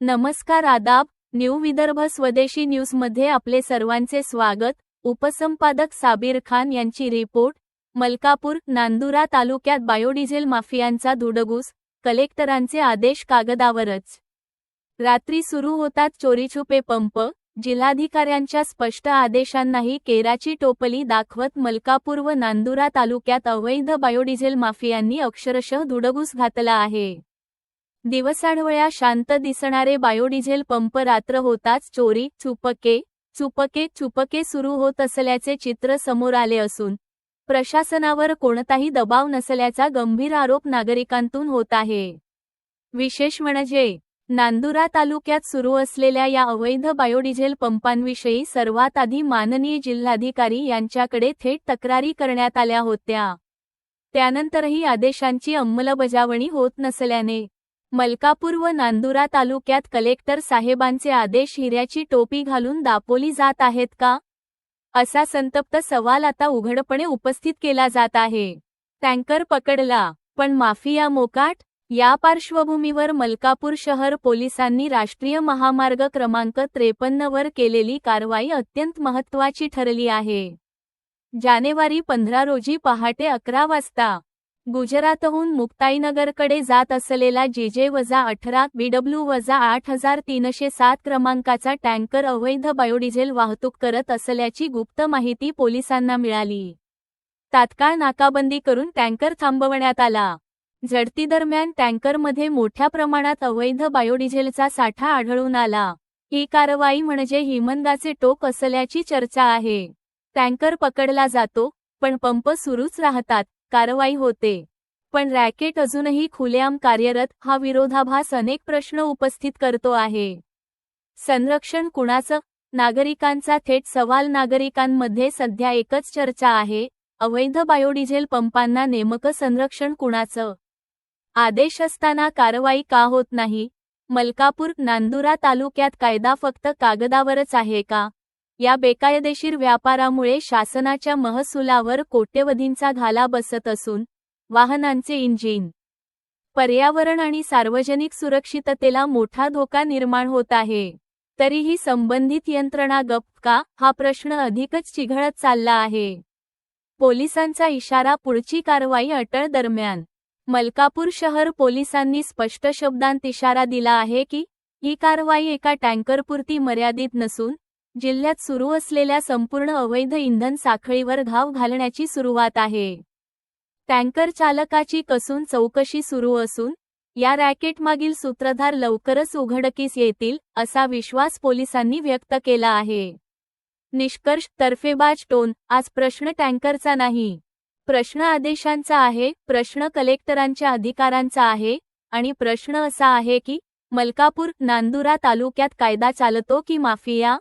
नमस्कार आदाब न्यू विदर्भ स्वदेशी न्यूजमध्ये आपले सर्वांचे स्वागत. उपसंपादक साबीर खान यांची रिपोर्ट. मलकापूर नांदुरा तालुक्यात बायोडिझेल माफियांचा धुडगूस कलेक्टरांचे आदेश कागदावरच. रात्री सुरू होतात चोरीछुपे पंप. जिल्हाधिकाऱ्यांच्या स्पष्ट आदेशांनाही केराची टोपली दाखवत मलकापूर व नांदुरा तालुक्यात अवैध बायोडिझेल माफियांनी अक्षरशः धुडगूस घातला आहे. दिवसाढवळ्या शांत दिसणारे बायोडिझेल पंप रात्र होताच चोरी चुपके चुपके चुपके सुरू होत असल्याचे चित्र समोर आले असून प्रशासनावर कोणताही दबाव नसल्याचा गंभीर आरोप नागरिकांतून होत आहे. विशेष म्हणजे नांदुरा तालुक्यात सुरू असलेल्या या अवैध बायोडिझेल पंपांविषयी सर्वात आधी माननीय जिल्हाधिकारी यांच्याकडे थेट तक्रारी करण्यात आल्या होत्या. त्यानंतरही आदेशांची अंमलबजावणी होत नसल्याने मलकापूर व नांदुरा तालुक्यात कलेक्टर साहेबांचे आदेश हिऱ्याची टोपी घालून दापोली जात आहेत का? असा संतप्त सवाल आता उघडपणे उपस्थित केला जात आहे. टँकर पकडला पण माफिया मोकाट या पार्श्वभूमीवर मलकापूर शहर पोलिसांनी राष्ट्रीय महामार्ग क्रमांक त्रेपन्न वर केलेली कारवाई अत्यंत महत्त्वाची ठरली आहे. जानेवारी पंधरा रोजी पहाटे अकरा वाजता गुजरातहून मुक्ताईनगरकडे जात असलेला जेजे वजा अठरा बीडब्ल्यू वजा आठ हजार तीनशे सात क्रमांकाचा टँकर अवैध बायोडिझेल वाहतूक करत असल्याची गुप्त माहिती पोलिसांना मिळाली. तात्काळ नाकाबंदी करून टँकर थांबवण्यात आला. झडतीदरम्यान टँकरमध्ये मोठ्या प्रमाणात अवैध बायोडिझेलचा साठा आढळून आला. ही कारवाई म्हणजे हिमंदाचे टोक असल्याची चर्चा आहे. टँकर पकडला जातो पण पंप सुरूच राहतात कारवाई होते. पण रॅकेट अजूनही खुलेआम कार्यरत हा विरोधाभास अनेक प्रश्न उपस्थित करतो आहे. संरक्षण कुणाचं? नागरिकांचा थेट सवाल. नागरिकांमध्ये सध्या एकच चर्चा आहे अवैध बायोडिझेल पंपांना नेमकं संरक्षण कुणाचं? आदेश असताना कारवाई का होत नाही? मलकापूर नांदुरा तालुक्यात कायदा फक्त कागदावरच आहे का? या बेकायदेशीर व्यापारामुळे शासनाच्या महसुलावर कोट्यवधींचा घाला बसत असून वाहनांचे इंजिन पर्यावरण आणि सार्वजनिक सुरक्षिततेला मोठा धोका निर्माण होत आहे. तरीही संबंधित यंत्रणा गप्प का? हा प्रश्न अधिकच चिघळत चालला आहे. पोलिसांचा इशारा पुढची कारवाई अटळ दरम्यान मलकापूर शहर पोलिसांनी स्पष्ट शब्दांत इशारा दिला आहे की ही कारवाई एका टँकरपुरती मर्यादित नसून जिल्ह्यात सुरू असलेल्या संपूर्ण अवैध इंधन साखळीवर घाव घालण्याची सुरुवात आहे. टँकर चालकाची कसून चौकशी सुरू असून या रॅकेटमागील सूत्रधार लवकरच उघडकीस येतील असा विश्वास पोलिसांनी व्यक्त केला आहे. निष्कर्ष तर्फेबाज टोन आज प्रश्न टँकरचा नाही. प्रश्न आदेशांचा आहे प्रश्न कलेक्टरांच्या अधिकारांचा आहे आणि प्रश्न असा आहे की मलकापूर नांदुरा तालुक्यात कायदा चालतो की माफिया?